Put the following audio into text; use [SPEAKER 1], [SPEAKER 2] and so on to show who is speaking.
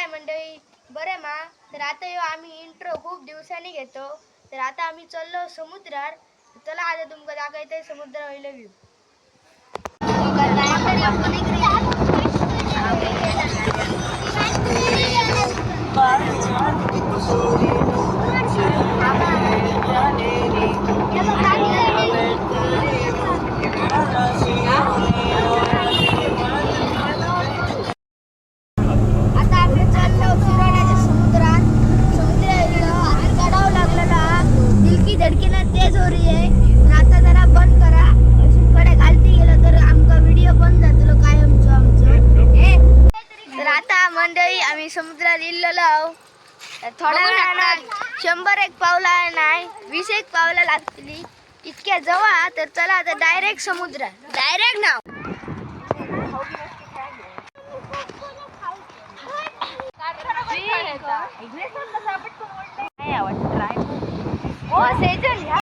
[SPEAKER 1] काय मंडळी? बरे मा. तर आता यो आम्ही इंट्रो खूप दिवसांनी घेतो. तर आता आम्ही चाललो समुद्रार चला आता तुमका दाखवते समुद्र वयलो व्ह्यू आता आता मंडळी आम्ही समुद्रात इल्लेलो आहो. थोड्या वेळानं शंभर एक पावला नाही वीस एक पावला लागतली. इतक्या जवळ तर चला आता डायरेक्ट समुद्र. डायरेक्ट नाव आवडत?